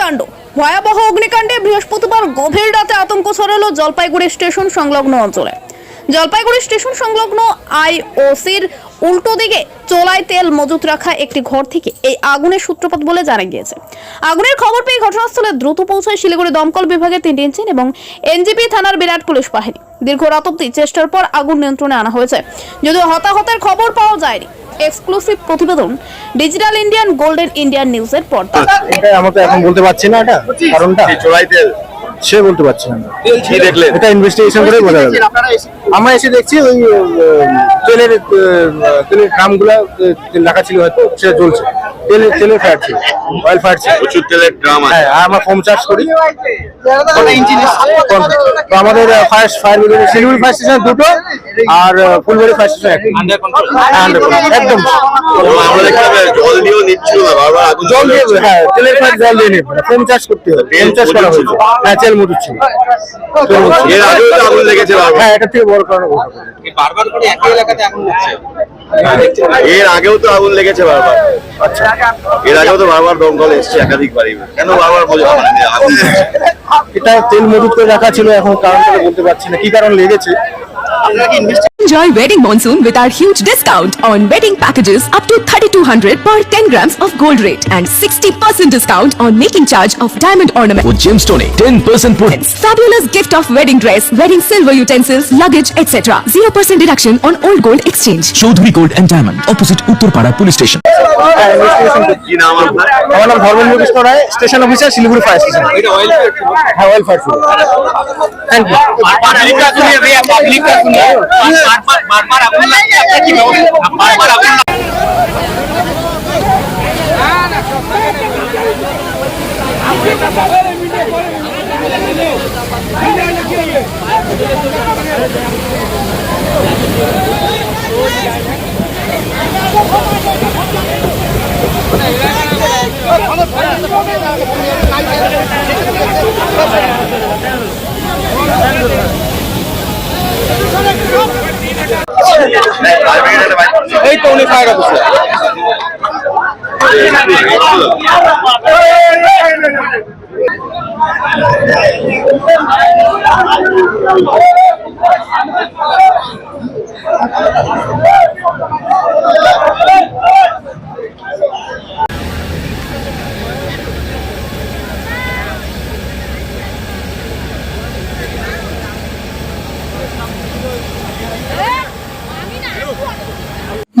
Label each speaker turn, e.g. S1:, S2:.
S1: অগ্নিকাণ্ড। ভয়াবহ অগ্নিকাণ্ডে বৃহস্পতিবার গভীর রাতে আতঙ্ক ছড়ালো জলপাইগুড়ি স্টেশন সংলগ্ন অঞ্চলে। জলপাইগুড়ি স্টেশন সংলগ্ন আইওসির উল্টো দিকে চোলায় তেল মজুত রাখা একটি ঘর থেকে এই আগুনের সূত্রপাত বলে জানা গিয়েছে। আগুনের খবর পেয়ে ঘটনাস্থলে দ্রুত পৌঁছায় শিলিগুড়ি দমকল বিভাগের তিনটি ইঞ্জিন এবং এনজিপি থানার বিরাট পুলিশ বাহিনী। দীর্ঘ রাত অব্দি চেষ্টার পর আগুন নিয়ন্ত্রণে আনা হয়েছে। যদিও হতাহতের খবর পাওয়া যায়নি এক্সক্লুসিভ প্রতিবেদন ডিজিটাল ইন্ডিয়ান গোল্ডেন ইন্ডিয়ান নিউজের পর্দা।
S2: এটা আমাকে এখন বলতে পারছি না এটা কারণটা।
S3: এই চোরাই তেল।
S2: সে বলতে পারছি না।
S3: কি দেখলেন
S2: এটা ইনভেস্টিগেশন করে বোঝা যাবে। আমরা এসে দেখছি ওই তেলের তেলের ড্রামগুলো তেল রাখা ছিল হয়তো সেটা জ্বলছে। তেল তেলের ফায়ার ছিল অয়েল ছিল।
S3: প্রচুর তেলের ড্রাম আছে।
S2: হ্যাঁ আর আমরা ফোম চার্জ করি। তো আমাদের fire fire brigade Siliguri fire station দুটো আর ফুলবাড়ি ফায়ার স্টেশন একদম।
S3: আমরা দেখতে পাই জল
S2: দিয়ে হ্যাঁ তেলের ফায়ার জল দিয়ে নেবে ফোম চার্জ করতে হবে ফোম চার্জ করা হয়েছে। হ্যাঁ তেল মজুদ ছিল। হ্যাঁ এটা থেকে বড় কারণ
S4: বারবার করে একই এলাকাতে আগুন লাগছে।
S3: এর আগেও তো আগুন লেগেছে বারবার। আচ্ছা। এর আগেও তো বারবার দমকল এসছে একাধিক বাড়ি কেন বারবার মানে আগুন
S2: এটা তেল মজুত করে রাখা ছিল এখন কারণটা বলতে পারছি না। কি কারণ লেগেছে?
S5: Enjoy wedding monsoon with our huge discount on wedding packages up to 3200 per 10 grams of gold rate and 60% discount on making charge of diamond ornament.
S6: O জেমস্টোনে ten percent points
S5: Fabulous gift of wedding dress, wedding silver utensils, luggage, etc. 0% deduction on old gold exchange.
S6: Chowdhury gold and diamond opposite Uttarpara police station
S2: হ্যাঁ, investigation করছি।
S3: কি নাম আপনার
S2: আমার নাম Dharmendra Krishna Roy station officer Siliguri fire station
S4: এটা oil
S2: হ্যাঁ oil fire ছিল
S4: বারবার আগুন লাগছে আপনার কি ব্যবস্থা বারবার আগুন
S3: Let's go.
S2: এই তো উনি ফায়ার অফিসার